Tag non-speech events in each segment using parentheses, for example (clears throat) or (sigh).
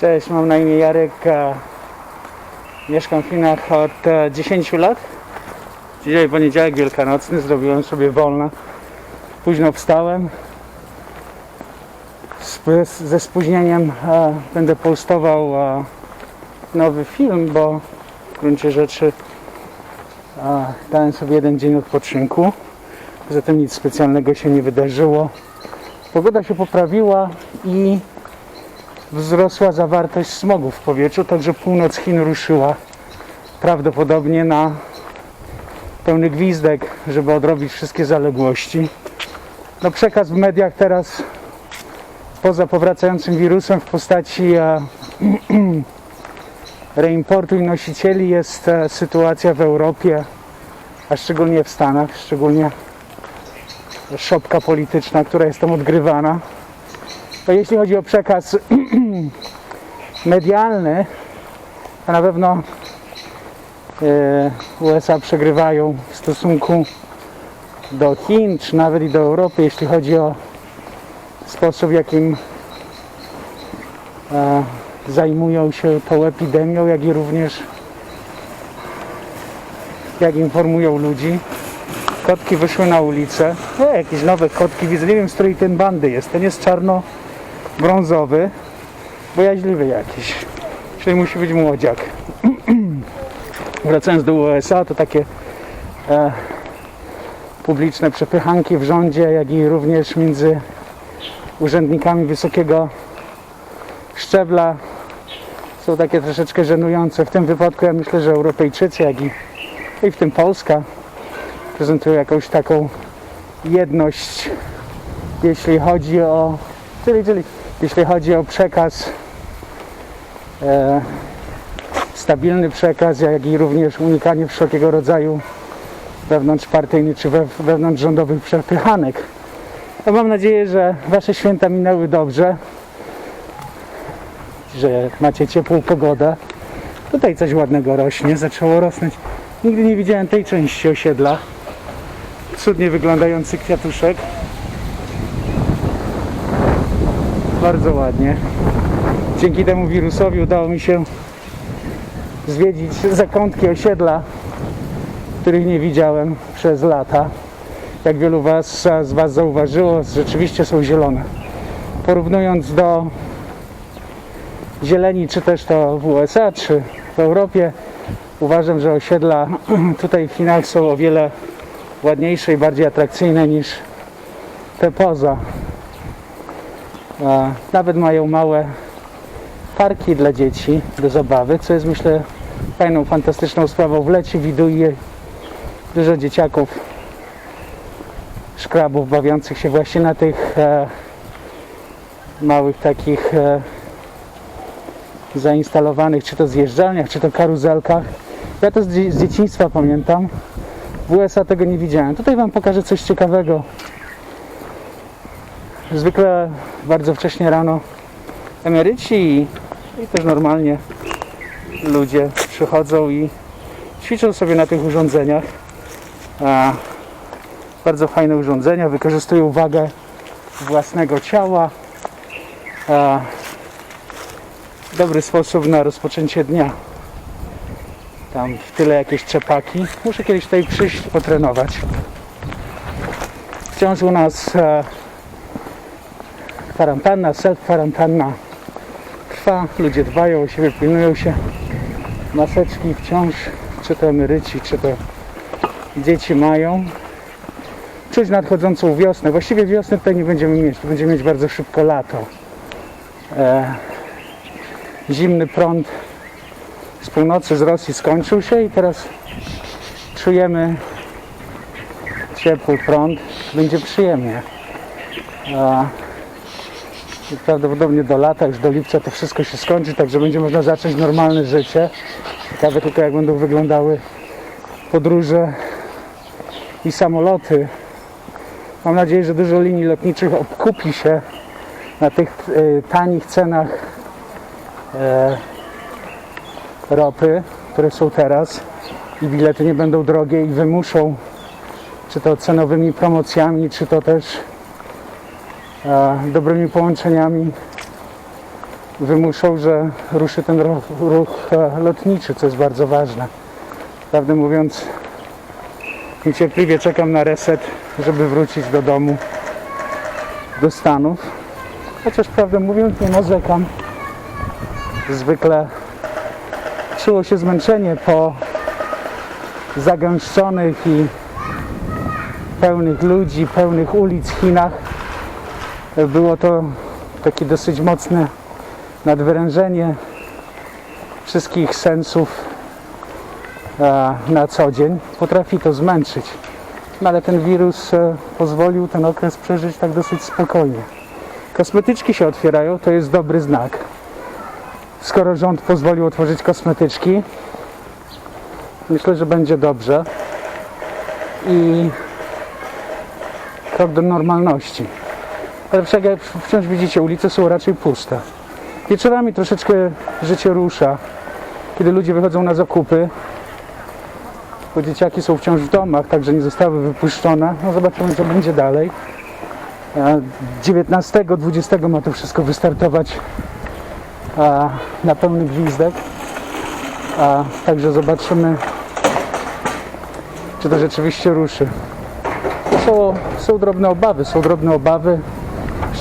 Cześć, mam na imię Jarek. e, Mieszkam w Chinach od e, 10 lat. Dzisiaj poniedziałek wielkanocny, zrobiłem sobie wolne. Późno wstałem. Ze spóźnieniem e, będę postował e, nowy film, bo w gruncie rzeczy e, dałem sobie jeden dzień odpoczynku. Zatem nic specjalnego się nie wydarzyło. Pogoda się poprawiła i wzrosła zawartość smogu w powietrzu, także północ Chin ruszyła prawdopodobnie na pełny gwizdek, żeby odrobić wszystkie zaległości. No przekaz w mediach teraz poza powracającym wirusem w postaci e, (clears throat) reimportu i nosicieli jest e, sytuacja w Europie, a szczególnie w Stanach, szczególnie szopka polityczna, która jest tam odgrywana. To jeśli chodzi o przekaz (clears throat) medialny, to na pewno e, USA przegrywają w stosunku do Chin, czy nawet i do Europy, jeśli chodzi o sposób, w jakim e, zajmują się tą epidemią, jak i również jak informują ludzi. Kotki wyszły na ulicę. O, jakieś nowe kotki widzę. Nie wiem, z której ten bandy jest. Ten jest czarno-brązowy, bojaźliwy jakiś. Czyli musi być młodziak. (clears throat) Wracając do USA, to takie e, publiczne przepychanki w rządzie, jak i również między urzędnikami wysokiego szczebla są takie troszeczkę żenujące. W tym wypadku ja myślę, że Europejczycy, jak i, i w tym Polska prezentują jakąś taką jedność, jeśli chodzi o, czyli, czyli jeśli chodzi o przekaz, e, stabilny przekaz, jak i również unikanie wszelkiego rodzaju wewnątrzpartyjnych czy we, wewnątrzrządowych przepychanek. No mam nadzieję, że Wasze święta minęły dobrze, że macie ciepłą pogodę. Tutaj coś ładnego rośnie, zaczęło rosnąć. Nigdy nie widziałem tej części osiedla cudnie wyglądający kwiatuszek. Bardzo ładnie. Dzięki temu wirusowi udało mi się zwiedzić zakątki osiedla, których nie widziałem przez lata. Jak wielu was, z Was zauważyło, rzeczywiście są zielone. Porównując do zieleni, czy też to w USA, czy w Europie, uważam, że osiedla (clears throat) tutaj w Chinach są o wiele ładniejsze i bardziej atrakcyjne niż te poza. Nawet mają małe parki dla dzieci do zabawy, co jest myślę fajną, fantastyczną sprawą. W lecie widuje dużo dzieciaków, szkrabów bawiących się właśnie na tych e, małych takich e, zainstalowanych, czy to zjeżdżalniach, czy to karuzelkach. Ja to z dzieciństwa pamiętam. W USA tego nie widziałem. Tutaj Wam pokażę coś ciekawego. Zwykle bardzo wcześnie rano emeryci i, i też normalnie ludzie przychodzą i ćwiczą sobie na tych urządzeniach. A, bardzo fajne urządzenia, wykorzystują wagę własnego ciała. A, dobry sposób na rozpoczęcie dnia tam w tyle jakieś czepaki. Muszę kiedyś tutaj przyjść, potrenować. Wciąż u nas e, kwarantanna, self-kwarantanna trwa. Ludzie dbają o siebie, pilnują się. Maseczki wciąż, czy to emeryci, czy to dzieci mają. Czuć nadchodzącą wiosnę. Właściwie wiosny tutaj nie będziemy mieć. Tu będziemy mieć bardzo szybko lato. E, zimny prąd z północy z Rosji skończył się i teraz czujemy ciepły prąd, będzie przyjemnie. I prawdopodobnie do lata, już do lipca to wszystko się skończy, także będzie można zacząć normalne życie. Ciekawe tylko jak będą wyglądały podróże i samoloty. Mam nadzieję, że dużo linii lotniczych obkupi się na tych e, tanich cenach e, ropy, które są teraz i bilety nie będą drogie i wymuszą czy to cenowymi promocjami, czy to też dobrymi połączeniami wymuszą, że ruszy ten ruch, ruch e, lotniczy, co jest bardzo ważne. Prawdę mówiąc, niecierpliwie czekam na reset, żeby wrócić do domu, do Stanów. Chociaż prawdę mówiąc, nie narzekam. Zwykle czuło się zmęczenie po zagęszczonych i pełnych ludzi, pełnych ulic w Chinach. Było to takie dosyć mocne nadwyrężenie wszystkich sensów e, na co dzień. Potrafi to zmęczyć. No ale ten wirus e, pozwolił ten okres przeżyć tak dosyć spokojnie. Kosmetyczki się otwierają, to jest dobry znak. Skoro rząd pozwolił otworzyć kosmetyczki, myślę, że będzie dobrze. I krok do normalności. Ale wszak jak wciąż widzicie, ulice są raczej puste. Wieczorami troszeczkę życie rusza, kiedy ludzie wychodzą na zakupy, bo dzieciaki są wciąż w domach, także nie zostały wypuszczone. No zobaczymy, co będzie dalej. 19-20 ma to wszystko wystartować na pełny gwizdek. Także zobaczymy, czy to rzeczywiście ruszy. Są, są drobne obawy, są drobne obawy,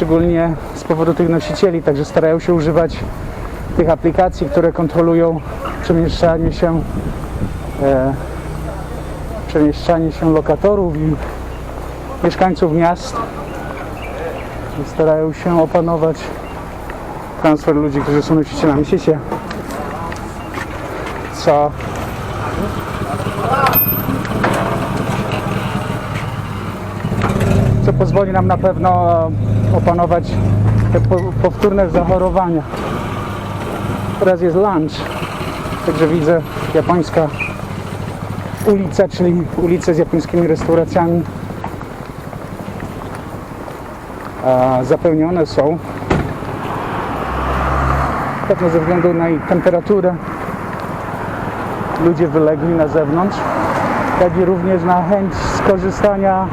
szczególnie z powodu tych nosicieli, także starają się używać tych aplikacji, które kontrolują przemieszczanie się e, przemieszczanie się lokatorów i mieszkańców miast starają się opanować transfer ludzi, którzy są nosicielami sieci. Co co pozwoli nam na pewno opanować te po- powtórne zachorowania. Teraz jest lunch, także widzę japońska ulica, czyli ulice z japońskimi restauracjami zapełnione są. Pewno ze względu na temperaturę ludzie wylegli na zewnątrz, jak i również na chęć skorzystania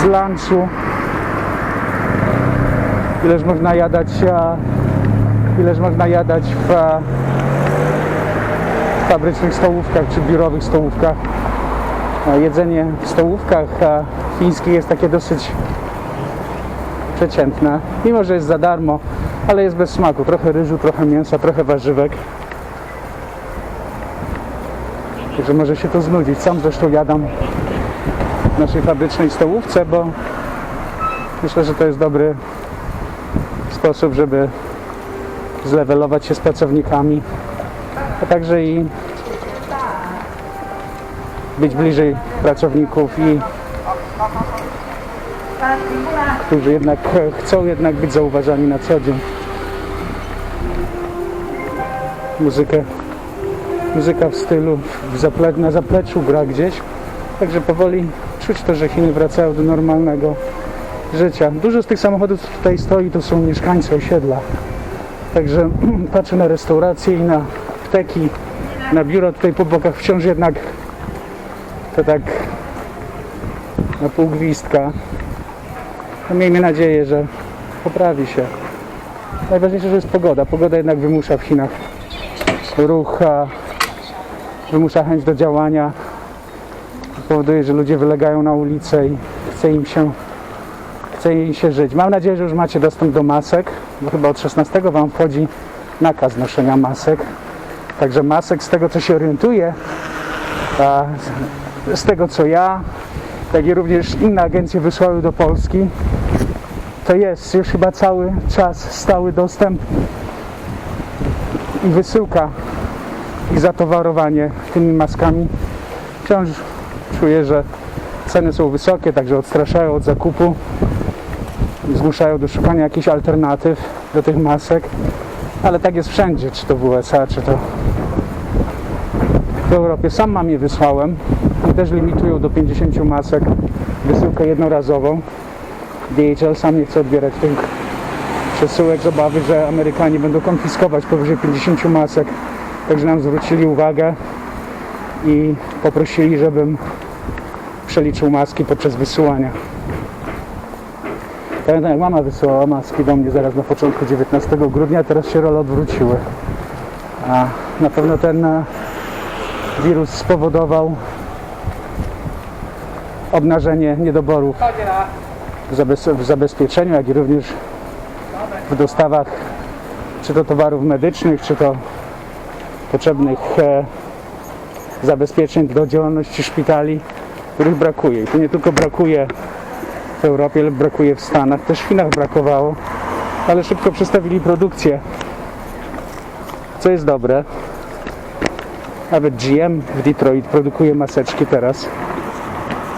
z lunchu. Ileż można jadać, ileż można jadać w a, fabrycznych stołówkach czy biurowych stołówkach. Jedzenie w stołówkach chińskich jest takie dosyć przeciętne, mimo że jest za darmo, ale jest bez smaku. Trochę ryżu, trochę mięsa, trochę warzywek. Także może się to znudzić. Sam zresztą jadam w naszej fabrycznej stołówce, bo myślę, że to jest dobry sposób, żeby zlewelować się z pracownikami, a także i być bliżej pracowników i którzy jednak chcą jednak być zauważani na co dzień. Muzykę, muzyka w stylu w zaple, na zapleczu gra gdzieś, także powoli czuć to, że Chiny wracają do normalnego życia. Dużo z tych samochodów, co tutaj stoi, to są mieszkańcy osiedla. Także (clears throat) patrzę na restauracje i na apteki, na biuro tutaj po bokach wciąż jednak to tak na pół gwizdka. No miejmy nadzieję, że poprawi się. Najważniejsze, że jest pogoda. Pogoda jednak wymusza w Chinach ruch, wymusza chęć do działania. Powoduje, że ludzie wylegają na ulicę i chce im się chce im się żyć. Mam nadzieję, że już macie dostęp do masek, bo chyba od 16 Wam wchodzi nakaz noszenia masek. Także masek, z tego co się orientuję, z tego co ja, jak i również inne agencje wysłały do Polski, to jest już chyba cały czas stały dostęp i wysyłka i zatowarowanie tymi maskami. Wciąż czuję, że ceny są wysokie, także odstraszają od zakupu zmuszają do szukania jakichś alternatyw do tych masek, ale tak jest wszędzie, czy to w USA, czy to w Europie. Sam mam je wysłałem i też limitują do 50 masek wysyłkę jednorazową. DHL sam nie chce odbierać tych przesyłek z obawy, że Amerykanie będą konfiskować powyżej 50 masek. Także nam zwrócili uwagę i poprosili, żebym przeliczył maski podczas wysyłania. Pamiętam jak mama wysyłała maski do mnie zaraz na początku 19 grudnia, teraz się role odwróciły. A na pewno ten e, wirus spowodował obnażenie niedoborów w zabezpieczeniu, jak i również w dostawach czy to towarów medycznych, czy to potrzebnych e, zabezpieczeń do działalności szpitali, których brakuje. I tu nie tylko brakuje w Europie, brakuje w Stanach, też w Chinach brakowało, ale szybko przestawili produkcję, co jest dobre. Nawet GM w Detroit produkuje maseczki teraz.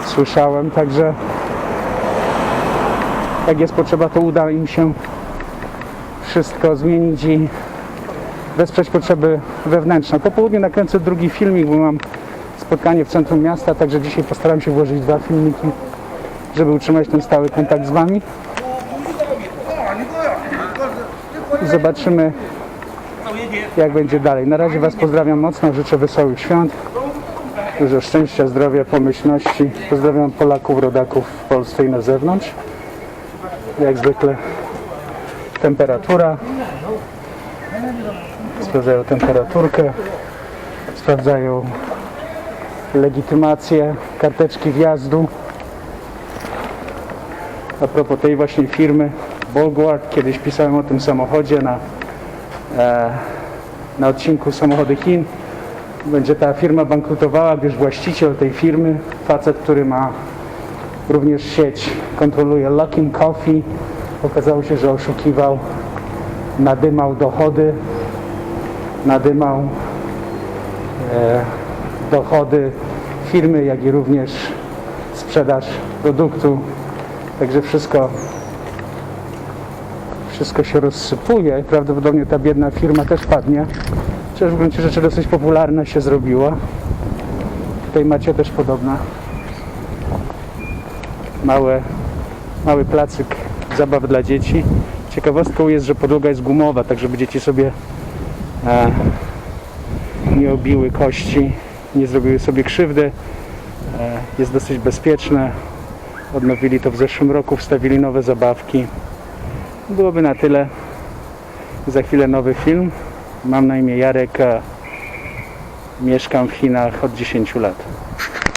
Słyszałem, także jak jest potrzeba, to uda im się wszystko zmienić i wesprzeć potrzeby wewnętrzne. Po południu nakręcę drugi filmik, bo mam spotkanie w centrum miasta, także dzisiaj postaram się włożyć dwa filmiki, żeby utrzymać ten stały kontakt z Wami. Zobaczymy, jak będzie dalej. Na razie Was pozdrawiam mocno, życzę wesołych świąt, dużo szczęścia, zdrowia, pomyślności. Pozdrawiam Polaków, rodaków w Polsce i na zewnątrz. Jak zwykle temperatura. Sprawdzają temperaturkę, sprawdzają legitymację, karteczki wjazdu. A propos tej właśnie firmy Volguard, kiedyś pisałem o tym samochodzie na, e, na odcinku Samochody Chin. Będzie ta firma bankrutowała, gdyż właściciel tej firmy, facet, który ma również sieć, kontroluje Luckin Coffee, okazało się, że oszukiwał, nadymał dochody, nadymał e, dochody firmy, jak i również sprzedaż produktu. Także wszystko, wszystko się rozsypuje i prawdopodobnie ta biedna firma też padnie. Chociaż w gruncie rzeczy dosyć popularna się zrobiła. Tutaj macie też podobna małe, mały placyk zabaw dla dzieci. Ciekawostką jest, że podłoga jest gumowa, tak żeby dzieci sobie e, nie obiły kości, nie zrobiły sobie krzywdy. E, jest dosyć bezpieczne. Odnowili to w zeszłym roku, wstawili nowe zabawki. Byłoby na tyle. Za chwilę nowy film. Mam na imię Jarek. Mieszkam w Chinach od 10 lat.